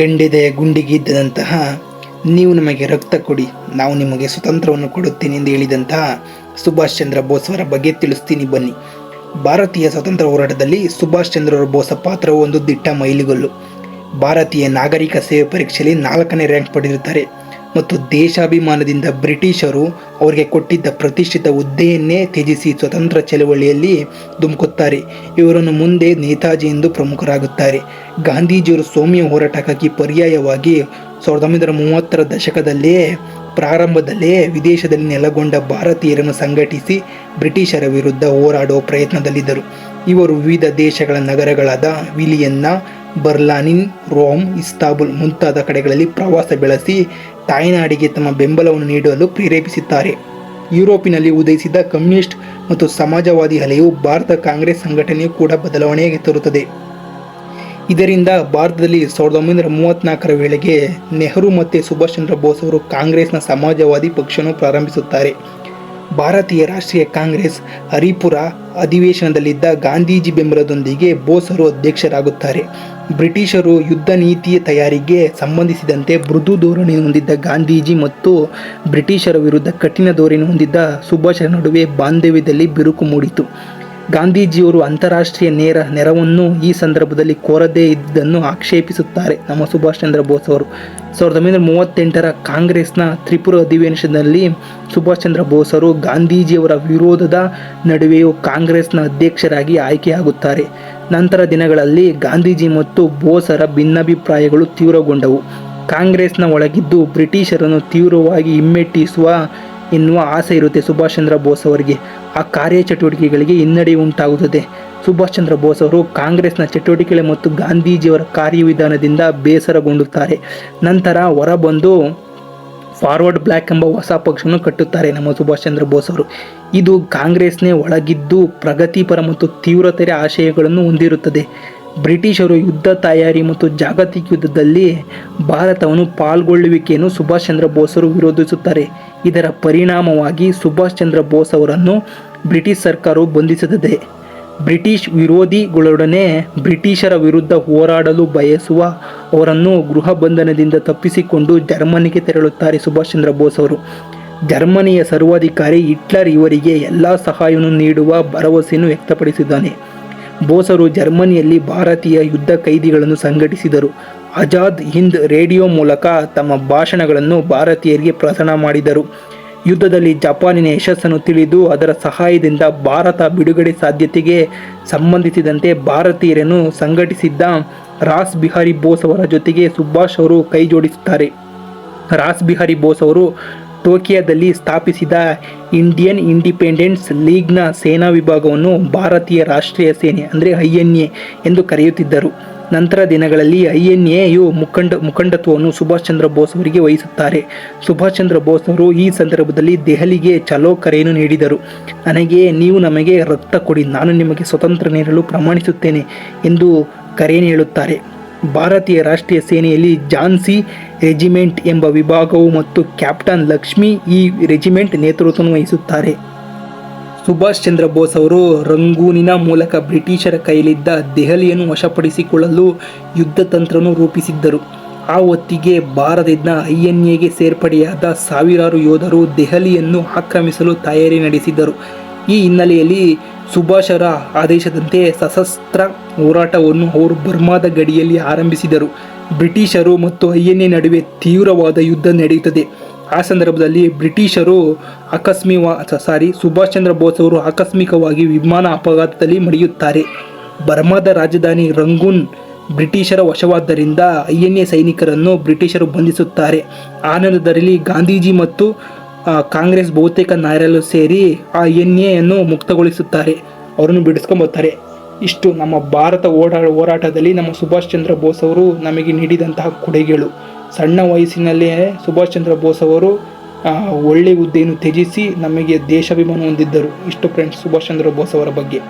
ಗಂಡೆದೆಯ ಗುಂಡಿಗೆ ಇದ್ದಂತಹ, ನೀವು ನಮಗೆ ರಕ್ತ ಕೊಡಿ, ನಾವು ನಿಮಗೆ ಸ್ವತಂತ್ರವನ್ನು ಕೊಡುತ್ತೇನೆ ಎಂದು ಹೇಳಿದಂತಹ ಸುಭಾಷ್ ಚಂದ್ರ ಬೋಸ್ ಅವರ ಬಗ್ಗೆ ತಿಳಿಸ್ತೀನಿ ಬನ್ನಿ. ಭಾರತೀಯ ಸ್ವತಂತ್ರ ಹೋರಾಟದಲ್ಲಿ ಸುಭಾಷ್ ಚಂದ್ರ ಬೋಸ್ ಪಾತ್ರವು ಒಂದು ದಿಟ್ಟ ಮೈಲಿಗಲ್ಲು. ಭಾರತೀಯ ನಾಗರಿಕ ಸೇವೆ ಪರೀಕ್ಷೆಯಲ್ಲಿ ನಾಲ್ಕನೇ ರ್ಯಾಂಕ್ ಪಡೆದಿರುತ್ತಾರೆ. ಮತ್ತು ದೇಶಾಭಿಮಾನದಿಂದ ಬ್ರಿಟಿಷರು ಅವರಿಗೆ ಕೊಟ್ಟಿದ್ದ ಪ್ರತಿಷ್ಠಿತ ಹುದ್ದೆಯನ್ನೇ ತ್ಯಜಿಸಿ ಸ್ವತಂತ್ರ ಚಳವಳಿಯಲ್ಲಿ ಧುಮುಕುತ್ತಾರೆ. ಇವರನ್ನು ಮುಂದೆ ನೇತಾಜಿ ಎಂದು ಪ್ರಮುಖರಾಗುತ್ತಾರೆ. ಗಾಂಧೀಜಿಯವರು ಸೌಮ್ಯ ಹೋರಾಟಕ್ಕಾಗಿ ಪರ್ಯಾಯವಾಗಿ ಸಾವಿರದ ಒಂಬೈನೂರ ಮೂವತ್ತರ ದಶಕದಲ್ಲೇ ಪ್ರಾರಂಭದಲ್ಲೇ ವಿದೇಶದಲ್ಲಿ ನೆಲೆಗೊಂಡ ಭಾರತೀಯರನ್ನು ಸಂಘಟಿಸಿ ಬ್ರಿಟಿಷರ ವಿರುದ್ಧ ಹೋರಾಡುವ ಪ್ರಯತ್ನದಲ್ಲಿದ್ದರು. ಇವರು ವಿವಿಧ ದೇಶಗಳ ನಗರಗಳಾದ ವಿಲಿಯನ್ನ ಬರ್ಲಾನಿನ್, ರೋಮ್, ಇಸ್ತಾಬುಲ್ ಮುಂತಾದ ಕಡೆಗಳಲ್ಲಿ ಪ್ರವಾಸ ಬೆಳೆಸಿ ತಾಯ್ನಾಡಿಗೆ ತಮ್ಮ ಬೆಂಬಲವನ್ನು ನೀಡಲು ಪ್ರೇರೇಪಿಸುತ್ತಾರೆ ಯುರೋಪಿನಲ್ಲಿ ಉದಯಿಸಿದ ಕಮ್ಯುನಿಸ್ಟ್ ಮತ್ತು ಸಮಾಜವಾದಿ ಅಲೆಯು ಭಾರತ ಕಾಂಗ್ರೆಸ್ ಸಂಘಟನೆಯು ಕೂಡ ಬದಲಾವಣೆಗೆ ತರುತ್ತದೆ. ಇದರಿಂದ ಭಾರತದಲ್ಲಿ ಸಾವಿರದ ಒಂಬೈನೂರ ಮೂವತ್ತ್ನಾಲ್ಕರ ವೇಳೆಗೆ ನೆಹರು ಮತ್ತು ಸುಭಾಷ್ ಚಂದ್ರ ಬೋಸ್ ಅವರು ಕಾಂಗ್ರೆಸ್ನ ಸಮಾಜವಾದಿ ಪಕ್ಷವನ್ನು ಪ್ರಾರಂಭಿಸುತ್ತಾರೆ. ಭಾರತೀಯ ರಾಷ್ಟ್ರೀಯ ಕಾಂಗ್ರೆಸ್ ಹರಿಪುರ ಅಧಿವೇಶನದಲ್ಲಿದ್ದ ಗಾಂಧೀಜಿ ಬೆಂಬಲದೊಂದಿಗೆ ಬೋಸರು ಅಧ್ಯಕ್ಷರಾಗುತ್ತಾರೆ. ಬ್ರಿಟಿಷರು ಯುದ್ಧ ನೀತಿಯ ತಯಾರಿಗೆ ಸಂಬಂಧಿಸಿದಂತೆ ಮೃದು ಧೋರಣೆ ಹೊಂದಿದ್ದ ಗಾಂಧೀಜಿ ಮತ್ತು ಬ್ರಿಟಿಷರ ವಿರುದ್ಧ ಕಠಿಣ ಧೋರಣೆ ಹೊಂದಿದ್ದ ಸುಭಾಷರ ನಡುವೆ ಬಾಂಧವ್ಯದಲ್ಲಿ ಬಿರುಕು ಮೂಡಿತು. ಗಾಂಧೀಜಿಯವರು ಅಂತಾರಾಷ್ಟ್ರೀಯ ನೇರ ನೆರವನ್ನು ಈ ಸಂದರ್ಭದಲ್ಲಿ ಕೋರದೇ ಇದ್ದನ್ನು ಆಕ್ಷೇಪಿಸುತ್ತಾರೆ. ನಮ್ಮ ಸುಭಾಷ್ ಚಂದ್ರ ಬೋಸ್ ಅವರು. ಸಾವಿರದ ಒಂಬೈನೂರ ಮೂವತ್ತೆಂಟರ ಕಾಂಗ್ರೆಸ್ನ ತ್ರಿಪುರ ಅಧಿವೇಶನದಲ್ಲಿ ಸುಭಾಷ್ ಚಂದ್ರ ಬೋಸ್ ಅವರು ಗಾಂಧೀಜಿಯವರ ವಿರೋಧದ ನಡುವೆಯೂ ಕಾಂಗ್ರೆಸ್ನ ಅಧ್ಯಕ್ಷರಾಗಿ ಆಯ್ಕೆಯಾಗುತ್ತಾರೆ. ನಂತರ ದಿನಗಳಲ್ಲಿ ಗಾಂಧೀಜಿ ಮತ್ತು ಬೋಸರ ಭಿನ್ನಾಭಿಪ್ರಾಯಗಳು ತೀವ್ರಗೊಂಡವು. ಕಾಂಗ್ರೆಸ್ನ ಒಳಗಿದ್ದು ಬ್ರಿಟಿಷರನ್ನು ತೀವ್ರವಾಗಿ ಹಿಮ್ಮೆಟ್ಟಿಸುವ ಎನ್ನುವ ಆಸೆ ಇರುತ್ತೆ ಸುಭಾಷ್ ಚಂದ್ರ ಬೋಸ್ ಅವರಿಗೆ. ಆ ಕಾರ್ಯಚಟುವಟಿಕೆಗಳಿಗೆ ಹಿನ್ನಡೆ ಉಂಟಾಗುತ್ತದೆ. ಸುಭಾಷ್ ಚಂದ್ರ ಬೋಸ್ ಅವರು ಕಾಂಗ್ರೆಸ್ನ ಚಟುವಟಿಕೆಗಳು ಮತ್ತು ಗಾಂಧೀಜಿಯವರ ಕಾರ್ಯವಿಧಾನದಿಂದ ಬೇಸರಗೊಂಡುತ್ತಾರೆ. ನಂತರ ಹೊರಬಂದು ಫಾರ್ವರ್ಡ್ ಬ್ಲ್ಯಾಕ್ ಎಂಬ ಹೊಸ ಪಕ್ಷವನ್ನು ಕಟ್ಟುತ್ತಾರೆ ನಮ್ಮ ಸುಭಾಷ್ ಚಂದ್ರ ಬೋಸ್ ಅವರು. ಇದು ಕಾಂಗ್ರೆಸ್ನೇ ಒಳಗಿದ್ದು ಪ್ರಗತಿಪರ ಮತ್ತು ತೀವ್ರತೆಯ ಆಶಯಗಳನ್ನು ಹೊಂದಿರುತ್ತದೆ. ಬ್ರಿಟಿಷರು ಯುದ್ಧ ತಯಾರಿ ಮತ್ತು ಜಾಗತಿಕ ಯುದ್ಧದಲ್ಲಿ ಭಾರತವನ್ನು ಪಾಲ್ಗೊಳ್ಳುವಿಕೆಯನ್ನು ಸುಭಾಷ್ ಚಂದ್ರ ಬೋಸರು ವಿರೋಧಿಸುತ್ತಾರೆ. ಇದರ ಪರಿಣಾಮವಾಗಿ ಸುಭಾಷ್ ಚಂದ್ರ ಬೋಸ್ ಅವರನ್ನು ಬ್ರಿಟಿಷ್ ಸರ್ಕಾರವು ಬಂಧಿಸುತ್ತದೆ ಬ್ರಿಟಿಷ್ ವಿರೋಧಿಗಳೊಡನೆ ಬ್ರಿಟಿಷರ ವಿರುದ್ಧ ಹೋರಾಡಲು ಬಯಸುವ ಅವರನ್ನು ಗೃಹ ಬಂಧನದಿಂದ ತಪ್ಪಿಸಿಕೊಂಡು ಜರ್ಮನಿಗೆ ತೆರಳುತ್ತಾರೆ ಸುಭಾಷ್ ಚಂದ್ರ ಬೋಸ್ ಅವರು. ಜರ್ಮನಿಯ ಸರ್ವಾಧಿಕಾರಿ ಹಿಟ್ಲರ್ ಇವರಿಗೆ ಎಲ್ಲ ಸಹಾಯವನ್ನು ನೀಡುವ ಭರವಸೆಯನ್ನು ವ್ಯಕ್ತಪಡಿಸಿದ್ದಾನೆ. ಬೋಸರು ಜರ್ಮನಿಯಲ್ಲಿ ಭಾರತೀಯ ಯುದ್ಧ ಕೈದಿಗಳನ್ನು ಸಂಘಟಿಸಿದರು. ಆಜಾದ್ ಹಿಂದ್ ರೇಡಿಯೋ ಮೂಲಕ ತಮ್ಮ ಭಾಷಣಗಳನ್ನು ಭಾರತೀಯರಿಗೆ ಪ್ರಸಾರ ಮಾಡಿದರು. ಯುದ್ಧದಲ್ಲಿ ಜಪಾನಿನ ಯಶಸ್ಸನ್ನು ತಿಳಿದು ಅದರ ಸಹಾಯದಿಂದ ಭಾರತ ಬಿಡುಗಡೆ ಸಾಧ್ಯತೆಗೆ ಸಂಬಂಧಿಸಿದಂತೆ ಭಾರತೀಯರನ್ನು ಸಂಘಟಿಸಿದ್ದ ರಾಸ್ ಬಿಹಾರಿ ಬೋಸ್ ಅವರ ಜೊತೆಗೆ ಸುಭಾಷ್ ಅವರು ಕೈಜೋಡಿಸುತ್ತಾರೆ. ರಾಸ್ ಬಿಹಾರಿ ಬೋಸ್ ಅವರು ಟೋಕಿಯೋದಲ್ಲಿ ಸ್ಥಾಪಿಸಿದ ಇಂಡಿಯನ್ ಇಂಡಿಪೆಂಡೆನ್ಸ್ ಲೀಗ್ನ ಸೇನಾ ವಿಭಾಗವನ್ನು ಭಾರತೀಯ ರಾಷ್ಟ್ರೀಯ ಸೇನೆ, ಅಂದರೆ ಐ ಎನ್ ಎ, ಎಂದು ಕರೆಯುತ್ತಿದ್ದರು. ನಂತರ ದಿನಗಳಲ್ಲಿ ಐ ಎನ್ ಎಯು ಮುಖಂಡ, ಮುಖಂಡತ್ವವನ್ನು ಸುಭಾಷ್ ಚಂದ್ರ ಬೋಸ್ ಅವರಿಗೆ ವಹಿಸುತ್ತಾರೆ. ಸುಭಾಷ್ ಚಂದ್ರ ಬೋಸ್ ಅವರು ಈ ಸಂದರ್ಭದಲ್ಲಿ ದೆಹಲಿಗೆ ಚಲೋ ಕರೆಯನ್ನು ನೀಡಿದರು. ನನಗೆ ನೀವು ನಮಗೆ ರಕ್ತ ಕೊಡಿ, ನಾನು ನಿಮಗೆ ಸ್ವತಂತ್ರ ನೀಡಲು ಪ್ರಮಾಣಿಸುತ್ತೇನೆ ಎಂದು ಕರೆಯನ್ನು ಹೇಳುತ್ತಾರೆ ಭಾರತೀಯ ರಾಷ್ಟ್ರೀಯ ಸೇನೆಯಲ್ಲಿ ಜಾನ್ಸಿ ರೆಜಿಮೆಂಟ್ ಎಂಬ ವಿಭಾಗವು ಮತ್ತು ಕ್ಯಾಪ್ಟನ್ ಲಕ್ಷ್ಮಿ ಈ ರೆಜಿಮೆಂಟ್ ನೇತೃತ್ವವನ್ನು ವಹಿಸುತ್ತಾರೆ. ಸುಭಾಷ್ ಚಂದ್ರ ಬೋಸ್ ಅವರು ರಂಗೂನಿನ ಮೂಲಕ ಬ್ರಿಟಿಷರ ಕೈಯಲ್ಲಿದ್ದ ದೆಹಲಿಯನ್ನು ವಶಪಡಿಸಿಕೊಳ್ಳಲು ಯುದ್ಧ ತಂತ್ರವನ್ನು ರೂಪಿಸಿದ್ದರು. ಆ ಹೊತ್ತಿಗೆ ಭಾರತದ ಐ ಎನ್ ಎಗೆ ಸೇರ್ಪಡೆಯಾದ ಸಾವಿರಾರು ಯೋಧರು ದೆಹಲಿಯನ್ನು ಆಕ್ರಮಿಸಲು ತಯಾರಿ ನಡೆಸಿದ್ದರು ಈ ಹಿನ್ನೆಲೆಯಲ್ಲಿ ಸುಭಾಷರ ಆದೇಶದಂತೆ ಸಶಸ್ತ್ರ ಹೋರಾಟವನ್ನು ಅವರು ಬರ್ಮಾದ ಗಡಿಯಲ್ಲಿ ಆರಂಭಿಸಿದರು. ಬ್ರಿಟಿಷರು ಮತ್ತು ಐ ಎನ್ ನಡುವೆ ತೀವ್ರವಾದ ಯುದ್ಧ ನಡೆಯುತ್ತದೆ. ಆ ಸಂದರ್ಭದಲ್ಲಿ ಬ್ರಿಟಿಷರು ಆಕಸ್ಮಿಕ ಸಾರಿ, ಸುಭಾಷ್ ಚಂದ್ರ ಬೋಸ್ ಅವರು ಆಕಸ್ಮಿಕವಾಗಿ ವಿಮಾನ ಅಪಘಾತದಲ್ಲಿ ಮಡಿಯುತ್ತಾರೆ. ಬರ್ಮಾದ ರಾಜಧಾನಿ ರಂಗೂನ್ ಬ್ರಿಟಿಷರ ವಶವಾದ್ದರಿಂದ ಐ ಎನ್ ಎ ಸೈನಿಕರನ್ನು ಬ್ರಿಟಿಷರು ಬಂಧಿಸುತ್ತಾರೆ. ಆನಂದದಲ್ಲಿ ಗಾಂಧೀಜಿ ಮತ್ತು ಕಾಂಗ್ರೆಸ್ ಬಹುತೇಕ ನಾಯರಲ್ಲೂ ಸೇರಿ ಆ ಎನ್ ಎಯನ್ನು ಮುಕ್ತಗೊಳಿಸುತ್ತಾರೆ. ಅವರನ್ನು ಬಿಡಿಸ್ಕೊಂಬರ್ತಾರೆ ಇಷ್ಟು ನಮ್ಮ ಭಾರತ ಓಡಾ ಹೋರಾಟದಲ್ಲಿ ನಮ್ಮ ಸುಭಾಷ್ ಚಂದ್ರ ಬೋಸ್ ಅವರು ನಮಗೆ ನೀಡಿದಂತಹ ಕೊಡುಗೆಗಳು. ಸಣ್ಣ ವಯಸ್ಸಿನಲ್ಲೇ ಸುಭಾಷ್ ಚಂದ್ರ ಬೋಸ್ ಅವರು ಒಳ್ಳೆಯ ಹುದ್ದೆಯನ್ನು ತ್ಯಜಿಸಿ ನಮಗೆ ದೇಶಾಭಿಮಾನ ಹೊಂದಿದ್ದರು. ಇಷ್ಟು ಫ್ರೆಂಡ್ಸ್ ಸುಭಾಷ್ ಚಂದ್ರ ಬೋಸ್ ಅವರ ಬಗ್ಗೆ.